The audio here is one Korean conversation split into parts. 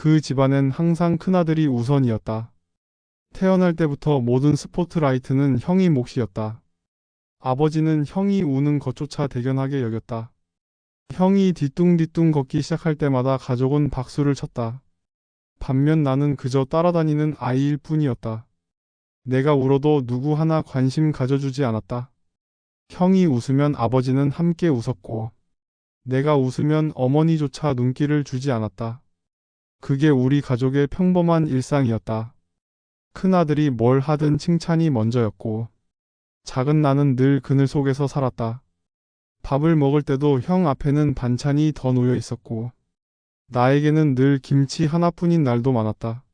그 집안엔 항상 큰아들이 우선이었다. 태어날 때부터 모든 스포트라이트는 형이 몫이었다. 아버지는 형이 우는 것조차 대견하게 여겼다. 형이 뒤뚱뒤뚱 걷기 시작할 때마다 가족은 박수를 쳤다. 반면 나는 그저 따라다니는 아이일 뿐이었다. 내가 울어도 누구 하나 관심 가져주지 않았다. 형이 웃으면 아버지는 함께 웃었고, 내가 웃으면 어머니조차 눈길을 주지 않았다. 그게 우리 가족의 평범한 일상이었다. 큰아들이 뭘 하든 칭찬이 먼저였고, 작은 나는 늘 그늘 속에서 살았다. 밥을 먹을 때도 형 앞에는 반찬이 더 놓여 있었고, 나에게는 늘 김치 하나뿐인 날도 많았다.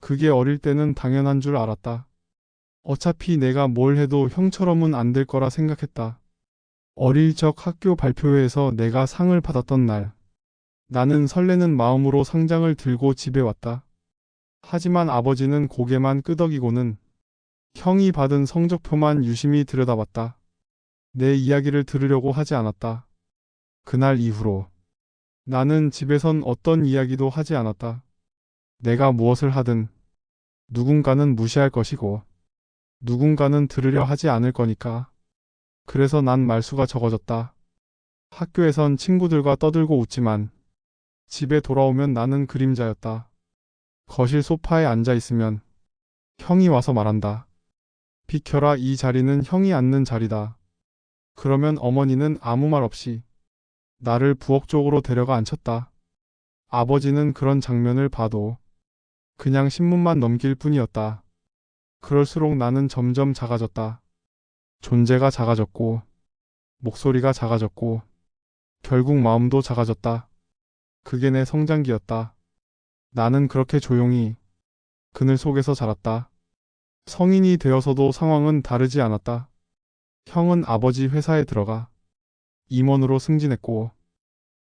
그게 어릴 때는 당연한 줄 알았다. 어차피 내가 뭘 해도 형처럼은 안 될 거라 생각했다. 어릴 적 학교 발표회에서 내가 상을 받았던 날, 나는 설레는 마음으로 상장을 들고 집에 왔다. 하지만 아버지는 고개만 끄덕이고는 형이 받은 성적표만 유심히 들여다봤다. 내 이야기를 들으려고 하지 않았다. 그날 이후로 나는 집에선 어떤 이야기도 하지 않았다. 내가 무엇을 하든 누군가는 무시할 것이고 누군가는 들으려 하지 않을 거니까. 그래서 난 말수가 적어졌다. 학교에선 친구들과 떠들고 웃지만 집에 돌아오면 나는 그림자였다. 거실 소파에 앉아 있으면 형이 와서 말한다. 비켜라 이 자리는 형이 앉는 자리다. 그러면 어머니는 아무 말 없이 나를 부엌 쪽으로 데려가 앉혔다. 아버지는 그런 장면을 봐도 그냥 신문만 넘길 뿐이었다. 그럴수록 나는 점점 작아졌다. 존재가 작아졌고, 목소리가 작아졌고, 결국 마음도 작아졌다. 그게 내 성장기였다. 나는 그렇게 조용히 그늘 속에서 자랐다. 성인이 되어서도 상황은 다르지 않았다. 형은 아버지 회사에 들어가 임원으로 승진했고,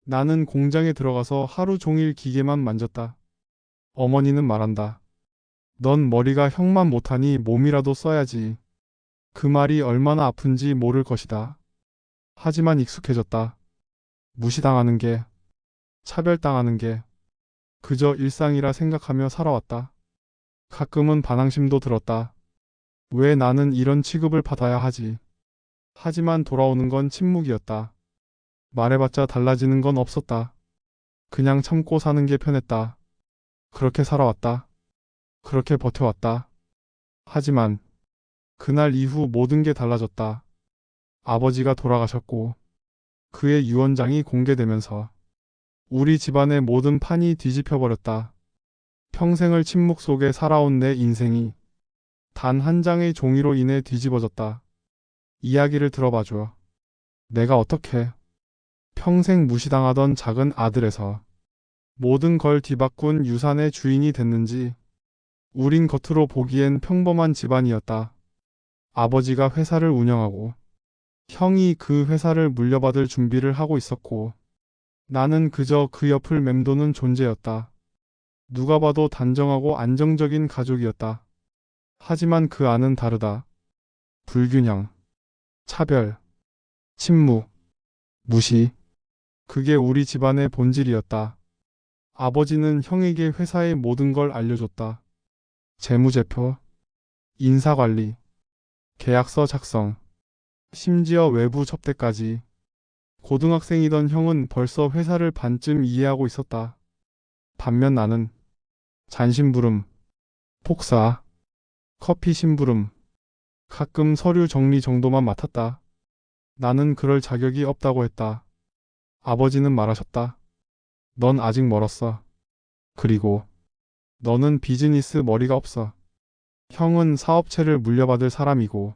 나는 공장에 들어가서 하루 종일 기계만 만졌다. 어머니는 말한다. 넌 머리가 형만 못하니 몸이라도 써야지. 그 말이 얼마나 아픈지 모를 것이다. 하지만 익숙해졌다. 무시당하는 게, 차별당하는 게, 그저 일상이라 생각하며 살아왔다. 가끔은 반항심도 들었다. 왜 나는 이런 취급을 받아야 하지? 하지만 돌아오는 건 침묵이었다. 말해봤자 달라지는 건 없었다. 그냥 참고 사는 게 편했다. 그렇게 살아왔다. 그렇게 버텨왔다. 하지만 그날 이후 모든 게 달라졌다. 아버지가 돌아가셨고 그의 유언장이 공개되면서 우리 집안의 모든 판이 뒤집혀 버렸다. 평생을 침묵 속에 살아온 내 인생이 단 한 장의 종이로 인해 뒤집어졌다. 이야기를 들어봐줘. 내가 어떻게 평생 무시당하던 작은 아들에서 모든 걸 뒤바꾼 유산의 주인이 됐는지 우린 겉으로 보기엔 평범한 집안이었다. 아버지가 회사를 운영하고 형이 그 회사를 물려받을 준비를 하고 있었고 나는 그저 그 옆을 맴도는 존재였다. 누가 봐도 단정하고 안정적인 가족이었다. 하지만 그 안은 다르다. 불균형, 차별, 침묵, 무시. 그게 우리 집안의 본질이었다. 아버지는 형에게 회사의 모든 걸 알려줬다. 재무제표, 인사관리, 계약서 작성, 심지어 외부 접대까지. 고등학생이던 형은 벌써 회사를 반쯤 이해하고 있었다. 반면 나는 잔심부름, 폭사, 커피 심부름, 가끔 서류 정리 정도만 맡았다. 나는 그럴 자격이 없다고 했다. 아버지는 말하셨다. 넌 아직 멀었어. 그리고 너는 비즈니스 머리가 없어. 형은 사업체를 물려받을 사람이고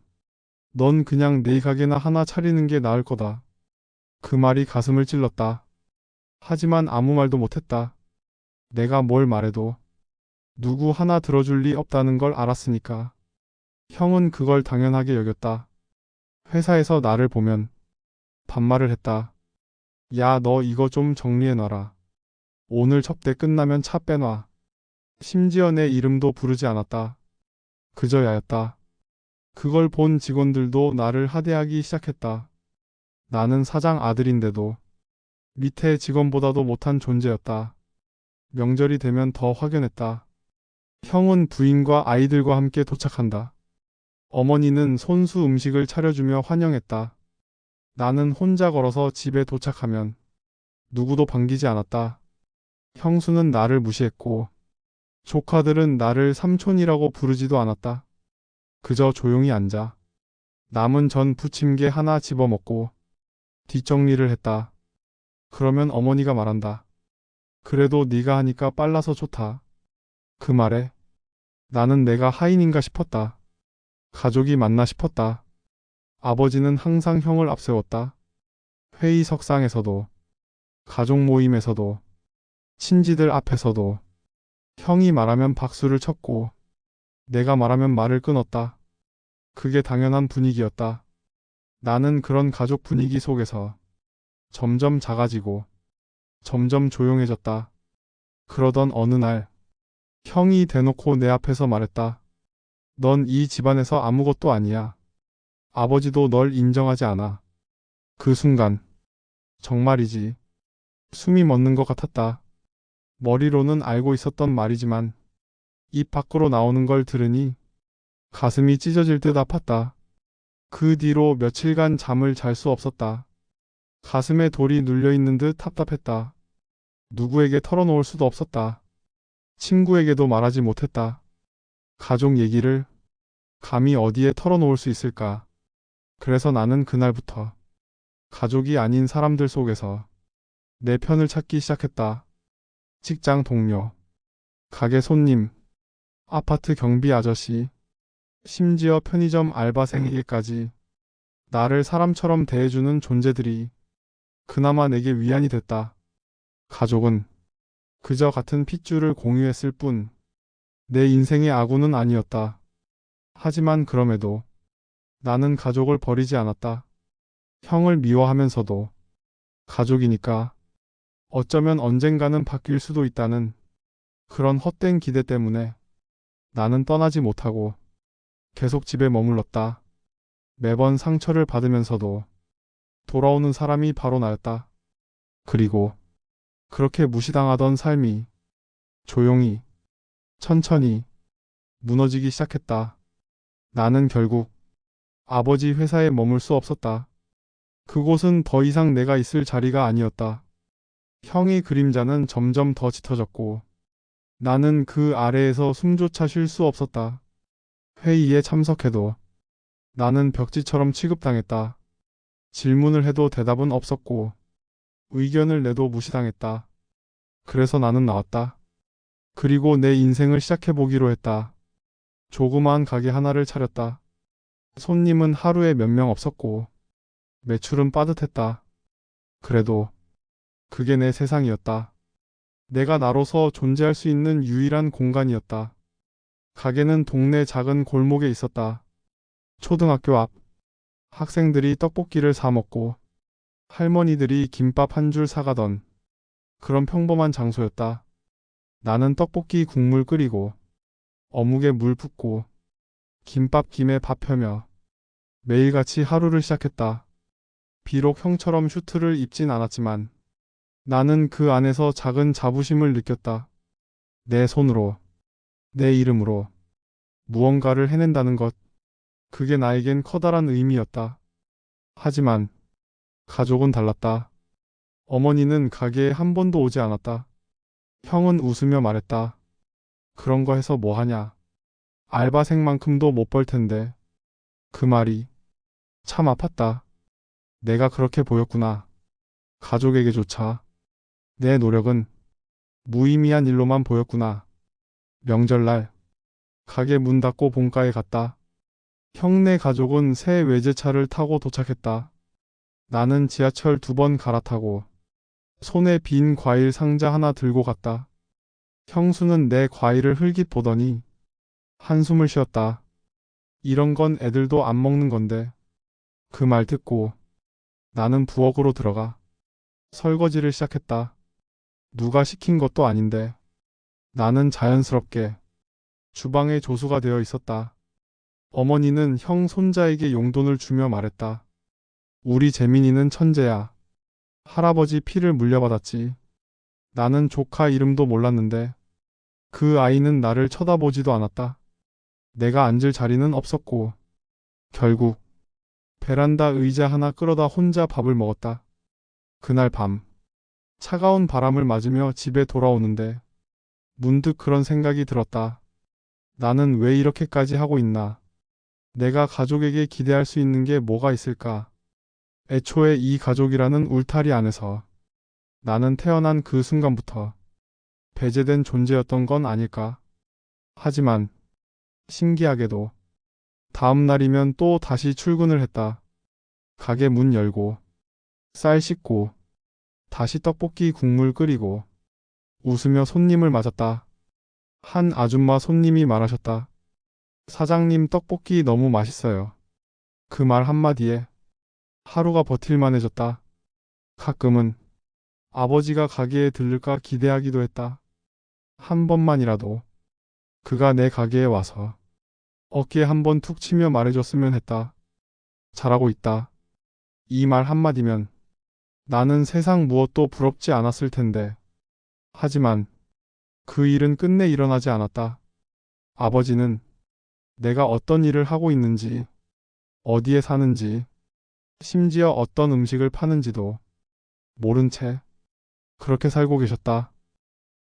넌 그냥 네 가게나 하나 차리는 게 나을 거다. 그 말이 가슴을 찔렀다. 하지만 아무 말도 못했다. 내가 뭘 말해도 누구 하나 들어줄 리 없다는 걸 알았으니까. 형은 그걸 당연하게 여겼다. 회사에서 나를 보면 반말을 했다. 야, 너 이거 좀 정리해놔라. 오늘 접대 끝나면 차 빼놔. 심지어 내 이름도 부르지 않았다. 그저 야였다. 그걸 본 직원들도 나를 하대하기 시작했다. 나는 사장 아들인데도 밑에 직원보다도 못한 존재였다. 명절이 되면 더 확연했다. 형은 부인과 아이들과 함께 도착한다. 어머니는 손수 음식을 차려주며 환영했다. 나는 혼자 걸어서 집에 도착하면 누구도 반기지 않았다. 형수는 나를 무시했고 조카들은 나를 삼촌이라고 부르지도 않았다. 그저 조용히 앉아 남은 전 부침개 하나 집어먹고 뒷정리를 했다. 그러면 어머니가 말한다. 그래도 네가 하니까 빨라서 좋다. 그 말에 나는 내가 하인인가 싶었다. 가족이 맞나 싶었다. 아버지는 항상 형을 앞세웠다. 회의 석상에서도, 가족 모임에서도, 친지들 앞에서도, 형이 말하면 박수를 쳤고, 내가 말하면 말을 끊었다. 그게 당연한 분위기였다. 나는 그런 가족 분위기 속에서 점점 작아지고, 점점 조용해졌다. 그러던 어느 날, 형이 대놓고 내 앞에서 말했다. 넌 이 집안에서 아무것도 아니야. 아버지도 널 인정하지 않아. 그 순간, 정말이지. 숨이 멎는 것 같았다. 머리로는 알고 있었던 말이지만, 입 밖으로 나오는 걸 들으니, 가슴이 찢어질 듯 아팠다. 그 뒤로 며칠간 잠을 잘 수 없었다. 가슴에 돌이 눌려 있는 듯 답답했다. 누구에게 털어놓을 수도 없었다. 친구에게도 말하지 못했다. 가족 얘기를 감히 어디에 털어놓을 수 있을까? 그래서 나는 그날부터 가족이 아닌 사람들 속에서 내 편을 찾기 시작했다. 직장 동료, 가게 손님, 아파트 경비 아저씨, 심지어 편의점 알바생에게까지 나를 사람처럼 대해주는 존재들이 그나마 내게 위안이 됐다. 가족은 그저 같은 핏줄을 공유했을 뿐 내 인생의 아군은 아니었다. 하지만 그럼에도 나는 가족을 버리지 않았다. 형을 미워하면서도 가족이니까 어쩌면 언젠가는 바뀔 수도 있다는 그런 헛된 기대 때문에 나는 떠나지 못하고 계속 집에 머물렀다. 매번 상처를 받으면서도 돌아오는 사람이 바로 나였다. 그리고 그렇게 무시당하던 삶이 조용히, 천천히 무너지기 시작했다. 나는 결국 아버지 회사에 머물 수 없었다. 그곳은 더 이상 내가 있을 자리가 아니었다. 형의 그림자는 점점 더 짙어졌고 나는 그 아래에서 숨조차 쉴 수 없었다. 회의에 참석해도 나는 벽지처럼 취급당했다. 질문을 해도 대답은 없었고 의견을 내도 무시당했다. 그래서 나는 나왔다. 그리고 내 인생을 시작해보기로 했다. 조그마한 가게 하나를 차렸다. 손님은 하루에 몇 명 없었고 매출은 빠듯했다. 그래도 그게 내 세상이었다. 내가 나로서 존재할 수 있는 유일한 공간이었다. 가게는 동네 작은 골목에 있었다. 초등학교 앞 학생들이 떡볶이를 사 먹고 할머니들이 김밥 한 줄 사가던 그런 평범한 장소였다. 나는 떡볶이 국물 끓이고 어묵에 물 붓고 김밥 김에 밥 펴며 매일같이 하루를 시작했다. 비록 형처럼 슈트를 입진 않았지만 나는 그 안에서 작은 자부심을 느꼈다. 내 손으로, 내 이름으로 무언가를 해낸다는 것. 그게 나에겐 커다란 의미였다. 하지만 가족은 달랐다. 어머니는 가게에 한 번도 오지 않았다. 형은 웃으며 말했다. 그런 거 해서 뭐 하냐. 알바생만큼도 못 벌 텐데. 그 말이 참 아팠다. 내가 그렇게 보였구나. 가족에게조차 내 노력은 무의미한 일로만 보였구나. 명절날 가게 문 닫고 본가에 갔다. 형네 가족은 새 외제차를 타고 도착했다. 나는 지하철 두 번 갈아타고 손에 빈 과일 상자 하나 들고 갔다. 형수는 내 과일을 흘깃 보더니 한숨을 쉬었다. 이런 건 애들도 안 먹는 건데. 그 말 듣고 나는 부엌으로 들어가 설거지를 시작했다. 누가 시킨 것도 아닌데 나는 자연스럽게 주방에 조수가 되어 있었다. 어머니는 형 손자에게 용돈을 주며 말했다. 우리 재민이는 천재야. 할아버지 피를 물려받았지. 나는 조카 이름도 몰랐는데 그 아이는 나를 쳐다보지도 않았다. 내가 앉을 자리는 없었고 결국 베란다 의자 하나 끌어다 혼자 밥을 먹었다. 그날 밤 차가운 바람을 맞으며 집에 돌아오는데 문득 그런 생각이 들었다. 나는 왜 이렇게까지 하고 있나? 내가 가족에게 기대할 수 있는 게 뭐가 있을까? 애초에 이 가족이라는 울타리 안에서 나는 태어난 그 순간부터 배제된 존재였던 건 아닐까? 하지만 신기하게도 다음 날이면 또 다시 출근을 했다. 가게 문 열고 쌀 씻고 다시 떡볶이 국물 끓이고 웃으며 손님을 맞았다. 한 아줌마 손님이 말하셨다. 사장님 떡볶이 너무 맛있어요. 그 말 한마디에 하루가 버틸만해졌다. 가끔은 아버지가 가게에 들를까 기대하기도 했다. 한 번만이라도 그가 내 가게에 와서 어깨에 한번 툭 치며 말해줬으면 했다. 잘하고 있다. 이 말 한마디면 나는 세상 무엇도 부럽지 않았을 텐데. 하지만 그 일은 끝내 일어나지 않았다. 아버지는 내가 어떤 일을 하고 있는지, 어디에 사는지, 심지어 어떤 음식을 파는지도 모른 채 그렇게 살고 계셨다.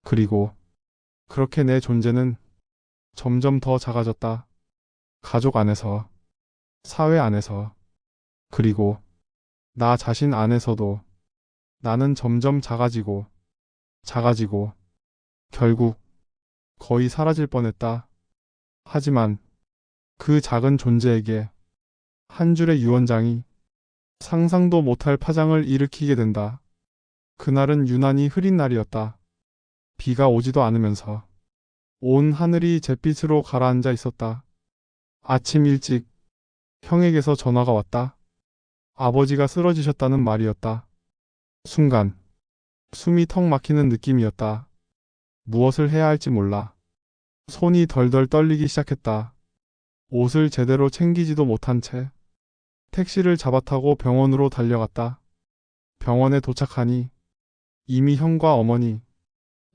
그리고 그렇게 내 존재는 점점 더 작아졌다. 가족 안에서, 사회 안에서, 그리고 나 자신 안에서도 나는 점점 작아지고, 작아지고, 결국 거의 사라질 뻔했다. 하지만 그 작은 존재에게 한 줄의 유언장이 상상도 못할 파장을 일으키게 된다. 그날은 유난히 흐린 날이었다. 비가 오지도 않으면서 온 하늘이 잿빛으로 가라앉아 있었다. 아침 일찍 형에게서 전화가 왔다. 아버지가 쓰러지셨다는 말이었다. 순간 숨이 턱 막히는 느낌이었다. 무엇을 해야 할지 몰라. 손이 덜덜 떨리기 시작했다. 옷을 제대로 챙기지도 못한 채 택시를 잡아타고 병원으로 달려갔다. 병원에 도착하니 이미 형과 어머니,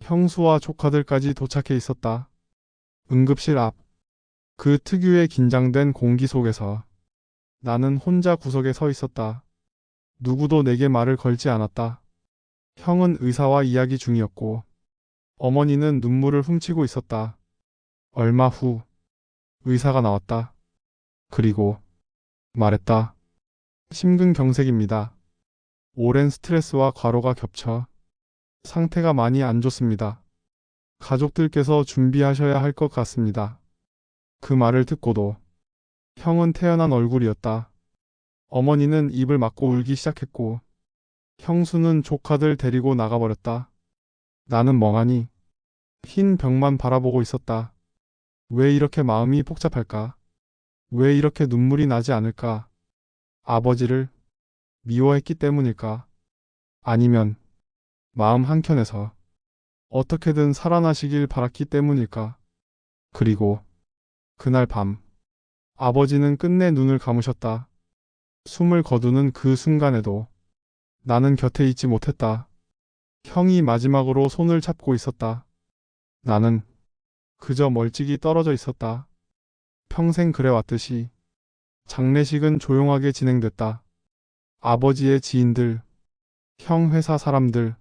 형수와 조카들까지 도착해 있었다. 응급실 앞. 그 특유의 긴장된 공기 속에서 나는 혼자 구석에 서 있었다. 누구도 내게 말을 걸지 않았다. 형은 의사와 이야기 중이었고, 어머니는 눈물을 훔치고 있었다. 얼마 후, 의사가 나왔다. 그리고 말했다. 심근경색입니다. 오랜 스트레스와 과로가 겹쳐 상태가 많이 안 좋습니다. 가족들께서 준비하셔야 할 것 같습니다. 그 말을 듣고도 형은 태어난 얼굴이었다. 어머니는 입을 막고 울기 시작했고 형수는 조카들 데리고 나가버렸다. 나는 멍하니 흰 벽만 바라보고 있었다. 왜 이렇게 마음이 복잡할까? 왜 이렇게 눈물이 나지 않을까? 아버지를 미워했기 때문일까? 아니면 마음 한켠에서 어떻게든 살아나시길 바랐기 때문일까? 그리고 그날 밤 아버지는 끝내 눈을 감으셨다. 숨을 거두는 그 순간에도 나는 곁에 있지 못했다. 형이 마지막으로 손을 잡고 있었다. 나는 그저 멀찍이 떨어져 있었다. 평생 그래왔듯이 장례식은 조용하게 진행됐다. 아버지의 지인들, 형 회사 사람들,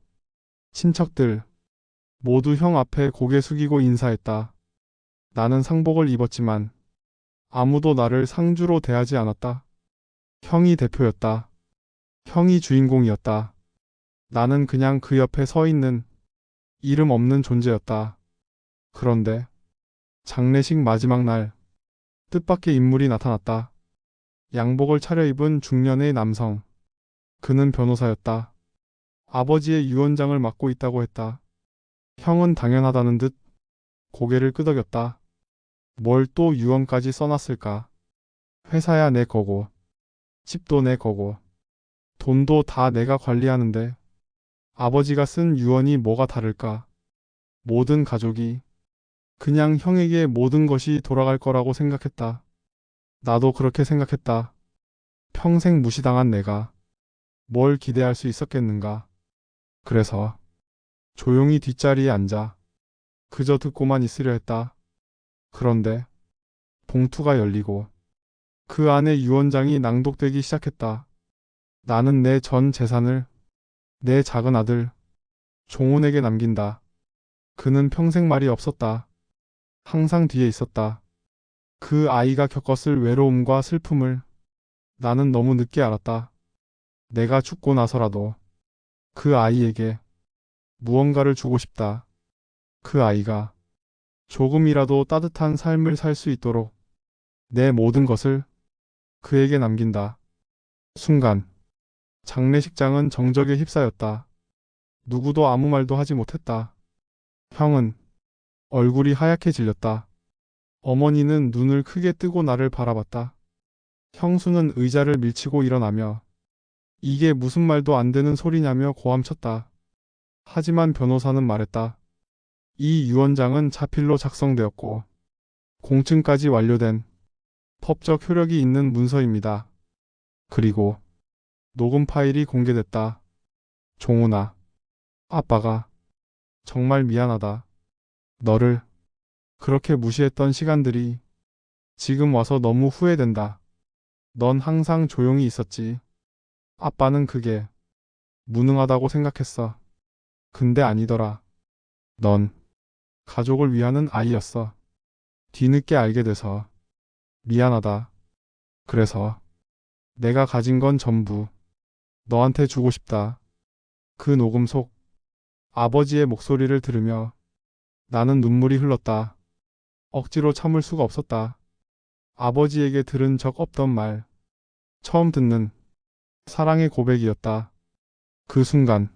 친척들 모두 형 앞에 고개 숙이고 인사했다. 나는 상복을 입었지만 아무도 나를 상주로 대하지 않았다. 형이 대표였다. 형이 주인공이었다. 나는 그냥 그 옆에 서 있는 이름 없는 존재였다. 그런데 장례식 마지막 날 뜻밖의 인물이 나타났다. 양복을 차려입은 중년의 남성. 그는 변호사였다. 아버지의 유언장을 맡고 있다고 했다. 형은 당연하다는 듯 고개를 끄덕였다. 뭘 또 유언까지 써놨을까? 회사야 내 거고, 집도 내 거고, 돈도 다 내가 관리하는데, 아버지가 쓴 유언이 뭐가 다를까? 모든 가족이 그냥 형에게 모든 것이 돌아갈 거라고 생각했다. 나도 그렇게 생각했다. 평생 무시당한 내가 뭘 기대할 수 있었겠는가? 그래서 조용히 뒷자리에 앉아 그저 듣고만 있으려 했다. 그런데 봉투가 열리고 그 안에 유언장이 낭독되기 시작했다. 나는 내 전 재산을 내 작은 아들 종훈에게 남긴다. 그는 평생 말이 없었다. 항상 뒤에 있었다. 그 아이가 겪었을 외로움과 슬픔을 나는 너무 늦게 알았다. 내가 죽고 나서라도 그 아이에게 무언가를 주고 싶다. 그 아이가 조금이라도 따뜻한 삶을 살 수 있도록 내 모든 것을 그에게 남긴다. 순간 장례식장은 정적에 휩싸였다. 누구도 아무 말도 하지 못했다. 형은 얼굴이 하얗게 질렸다. 어머니는 눈을 크게 뜨고 나를 바라봤다. 형수는 의자를 밀치고 일어나며 이게 무슨 말도 안 되는 소리냐며 고함쳤다. 하지만 변호사는 말했다. 이 유언장은 자필로 작성되었고 공증까지 완료된 법적 효력이 있는 문서입니다. 그리고 녹음 파일이 공개됐다. 종훈아, 아빠가 정말 미안하다. 너를 그렇게 무시했던 시간들이 지금 와서 너무 후회된다. 넌 항상 조용히 있었지. 아빠는 그게 무능하다고 생각했어. 근데 아니더라. 넌 가족을 위하는 아이였어. 뒤늦게 알게 돼서 미안하다. 그래서 내가 가진 건 전부 너한테 주고 싶다. 그 녹음 속 아버지의 목소리를 들으며 나는 눈물이 흘렀다. 억지로 참을 수가 없었다. 아버지에게 들은 적 없던 말. 처음 듣는 사랑의 고백이었다. 그 순간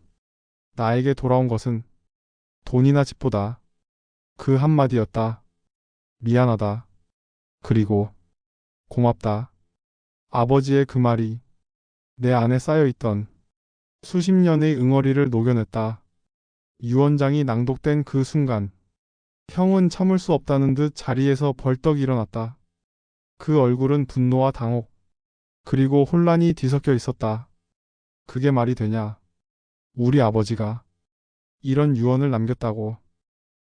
나에게 돌아온 것은 돈이나 집보다 그 한마디였다. 미안하다. 그리고 고맙다. 아버지의 그 말이 내 안에 쌓여있던 수십 년의 응어리를 녹여냈다. 유언장이 낭독된 그 순간 형은 참을 수 없다는 듯 자리에서 벌떡 일어났다. 그 얼굴은 분노와 당혹, 그리고 혼란이 뒤섞여 있었다. 그게 말이 되냐? 우리 아버지가 이런 유언을 남겼다고.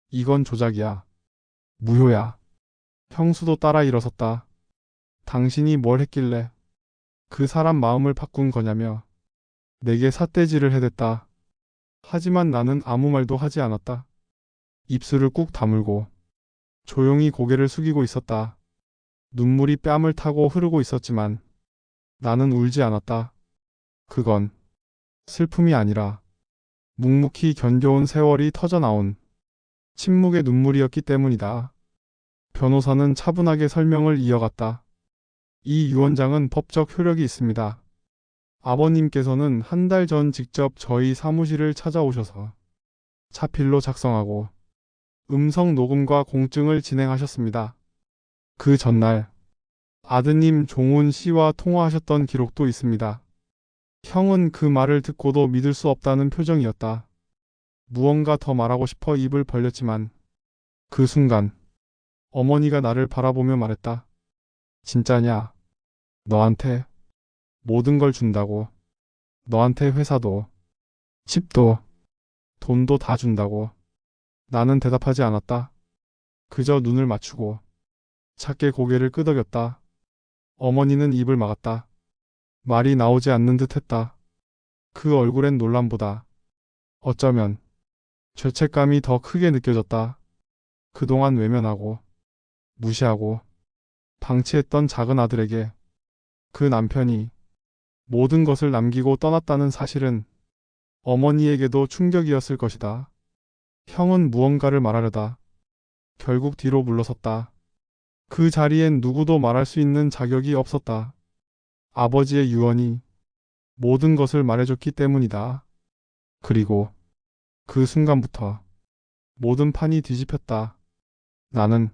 이건 조작이야. 무효야. 형수도 따라 일어섰다. 당신이 뭘 했길래 그 사람 마음을 바꾼 거냐며 내게 삿대질을 해댔다. 하지만 나는 아무 말도 하지 않았다. 입술을 꾹 다물고 조용히 고개를 숙이고 있었다. 눈물이 뺨을 타고 흐르고 있었지만 나는 울지 않았다. 그건 슬픔이 아니라 묵묵히 견뎌온 세월이 터져나온 침묵의 눈물이었기 때문이다. 변호사는 차분하게 설명을 이어갔다. 이 유언장은 법적 효력이 있습니다. 아버님께서는 한 달 전 직접 저희 사무실을 찾아오셔서 차필로 작성하고 음성 녹음과 공증을 진행하셨습니다. 그 전날 아드님 종훈 씨와 통화하셨던 기록도 있습니다. 형은 그 말을 듣고도 믿을 수 없다는 표정이었다. 무언가 더 말하고 싶어 입을 벌렸지만 그 순간 어머니가 나를 바라보며 말했다. 진짜냐? 너한테 모든 걸 준다고. 너한테 회사도, 집도, 돈도 다 준다고. 나는 대답하지 않았다. 그저 눈을 맞추고 작게 고개를 끄덕였다. 어머니는 입을 막았다. 말이 나오지 않는 듯 했다. 그 얼굴엔 놀람보다 어쩌면 죄책감이 더 크게 느껴졌다. 그동안 외면하고 무시하고 방치했던 작은 아들에게 그 남편이 모든 것을 남기고 떠났다는 사실은 어머니에게도 충격이었을 것이다. 형은 무언가를 말하려다 결국 뒤로 물러섰다. 그 자리엔 누구도 말할 수 있는 자격이 없었다. 아버지의 유언이 모든 것을 말해줬기 때문이다. 그리고 그 순간부터 모든 판이 뒤집혔다. 나는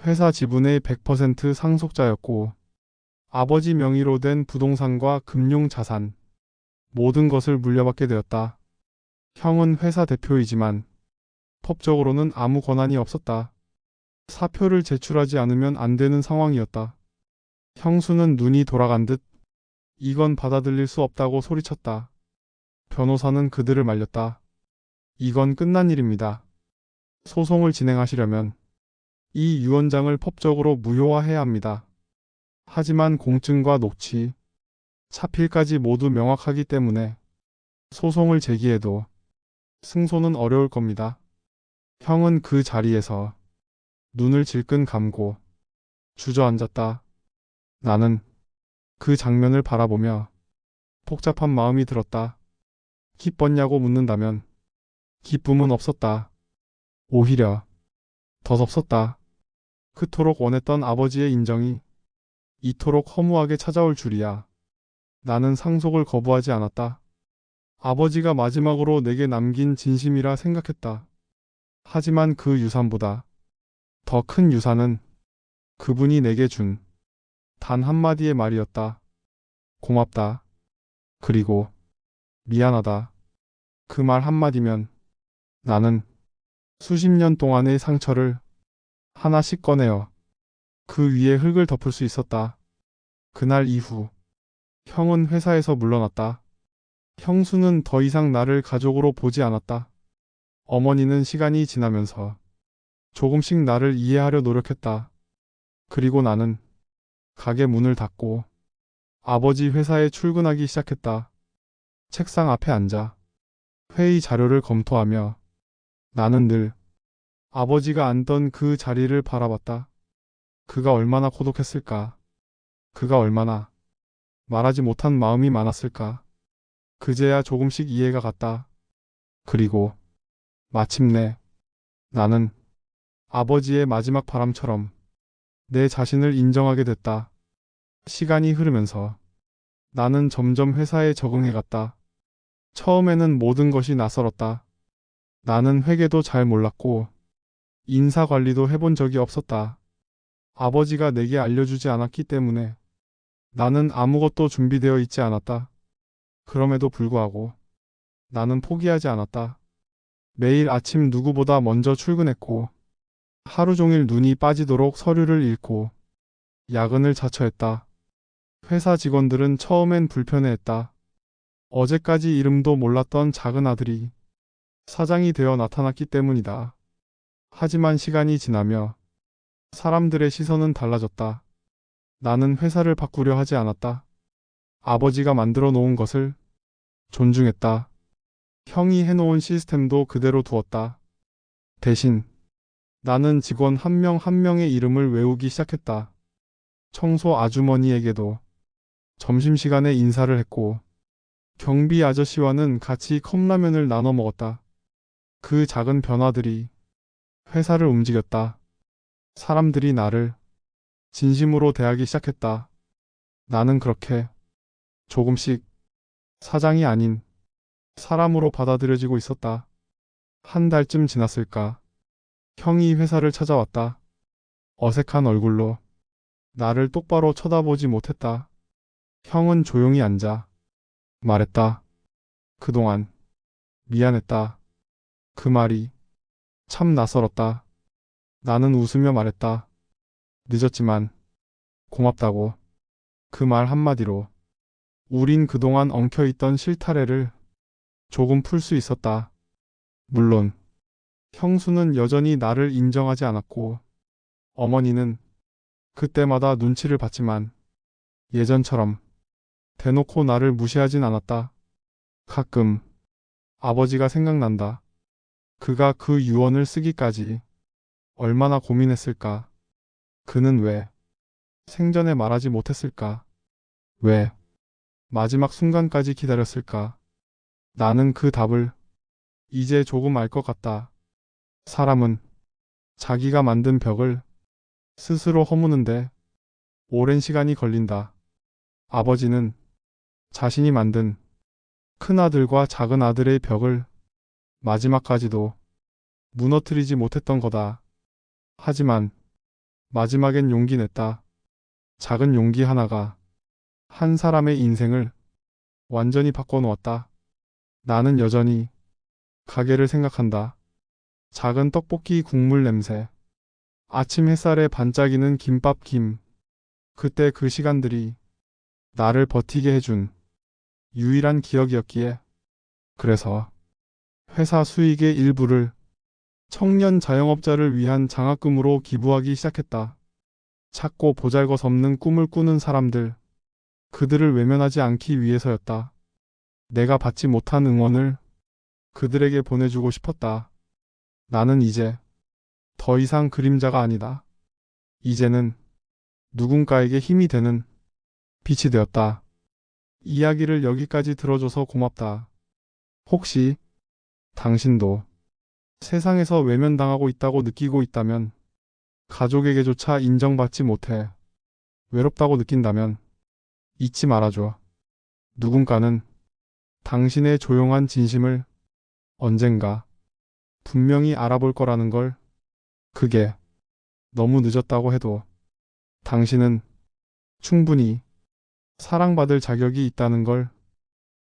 회사 지분의 100% 상속자였고 아버지 명의로 된 부동산과 금융 자산 모든 것을 물려받게 되었다. 형은 회사 대표이지만 법적으로는 아무 권한이 없었다. 사표를 제출하지 않으면 안 되는 상황이었다. 형수는 눈이 돌아간 듯 이건 받아들일 수 없다고 소리쳤다. 변호사는 그들을 말렸다. 이건 끝난 일입니다. 소송을 진행하시려면 이 유언장을 법적으로 무효화해야 합니다. 하지만 공증과 녹취, 차필까지 모두 명확하기 때문에 소송을 제기해도 승소는 어려울 겁니다. 형은 그 자리에서 눈을 질끈 감고 주저앉았다. 나는 그 장면을 바라보며 복잡한 마음이 들었다. 기뻤냐고 묻는다면 기쁨은 없었다. 오히려 덧없었다. 그토록 원했던 아버지의 인정이 이토록 허무하게 찾아올 줄이야. 나는 상속을 거부하지 않았다. 아버지가 마지막으로 내게 남긴 진심이라 생각했다. 하지만 그 유산보다 더 큰 유산은 그분이 내게 준 단 한마디의 말이었다. 고맙다. 그리고 미안하다. 그 말 한마디면 나는 수십 년 동안의 상처를 하나씩 꺼내어 그 위에 흙을 덮을 수 있었다. 그날 이후 형은 회사에서 물러났다. 형수는 더 이상 나를 가족으로 보지 않았다. 어머니는 시간이 지나면서 조금씩 나를 이해하려 노력했다. 그리고 나는 가게 문을 닫고 아버지 회사에 출근하기 시작했다. 책상 앞에 앉아 회의 자료를 검토하며 나는 늘 아버지가 앉던 그 자리를 바라봤다. 그가 얼마나 고독했을까? 그가 얼마나 말하지 못한 마음이 많았을까? 그제야 조금씩 이해가 갔다. 그리고 마침내 나는 아버지의 마지막 바람처럼 내 자신을 인정하게 됐다. 시간이 흐르면서 나는 점점 회사에 적응해 갔다. 처음에는 모든 것이 낯설었다. 나는 회계도 잘 몰랐고 인사 관리도 해본 적이 없었다. 아버지가 내게 알려주지 않았기 때문에 나는 아무것도 준비되어 있지 않았다. 그럼에도 불구하고 나는 포기하지 않았다. 매일 아침 누구보다 먼저 출근했고 하루 종일 눈이 빠지도록 서류를 읽고 야근을 자처했다. 회사 직원들은 처음엔 불편해했다. 어제까지 이름도 몰랐던 작은 아들이 사장이 되어 나타났기 때문이다. 하지만 시간이 지나며 사람들의 시선은 달라졌다. 나는 회사를 바꾸려 하지 않았다. 아버지가 만들어 놓은 것을 존중했다. 형이 해놓은 시스템도 그대로 두었다. 대신 나는 직원 한명한 명의 이름을 외우기 시작했다. 청소 아주머니에게도 점심시간에 인사를 했고 경비 아저씨와는 같이 컵라면을 나눠 먹었다. 그 작은 변화들이 회사를 움직였다. 사람들이 나를 진심으로 대하기 시작했다. 나는 그렇게 조금씩 사장이 아닌 사람으로 받아들여지고 있었다. 한 달쯤 지났을까. 형이 회사를 찾아왔다. 어색한 얼굴로 나를 똑바로 쳐다보지 못했다. 형은 조용히 앉아 말했다. 그동안 미안했다. 그 말이 참 낯설었다. 나는 웃으며 말했다. 늦었지만 고맙다고. 그 말 한마디로 우린 그동안 엉켜있던 실타래를 조금 풀 수 있었다. 물론 형수는 여전히 나를 인정하지 않았고 어머니는 그때마다 눈치를 봤지만 예전처럼 대놓고 나를 무시하진 않았다. 가끔 아버지가 생각난다. 그가 그 유언을 쓰기까지 얼마나 고민했을까. 그는 왜 생전에 말하지 못했을까? 왜 마지막 순간까지 기다렸을까? 나는 그 답을 이제 조금 알 것 같다. 사람은 자기가 만든 벽을 스스로 허무는데 오랜 시간이 걸린다. 아버지는 자신이 만든 큰아들과 작은아들의 벽을 마지막까지도 무너뜨리지 못했던 거다. 하지만 마지막엔 용기 냈다. 작은 용기 하나가 한 사람의 인생을 완전히 바꿔놓았다. 나는 여전히 가게를 생각한다. 작은 떡볶이 국물 냄새. 아침 햇살에 반짝이는 김밥 김. 그때 그 시간들이 나를 버티게 해준 유일한 기억이었기에. 그래서 회사 수익의 일부를 청년 자영업자를 위한 장학금으로 기부하기 시작했다. 작고 보잘것 없는 꿈을 꾸는 사람들, 그들을 외면하지 않기 위해서였다. 내가 받지 못한 응원을 그들에게 보내주고 싶었다. 나는 이제 더 이상 그림자가 아니다. 이제는 누군가에게 힘이 되는 빛이 되었다. 이야기를 여기까지 들어줘서 고맙다. 혹시 당신도 세상에서 외면당하고 있다고 느끼고 있다면 가족에게조차 인정받지 못해 외롭다고 느낀다면 잊지 말아줘. 누군가는 당신의 조용한 진심을 언젠가 분명히 알아볼 거라는 걸 그게 너무 늦었다고 해도 당신은 충분히 사랑받을 자격이 있다는 걸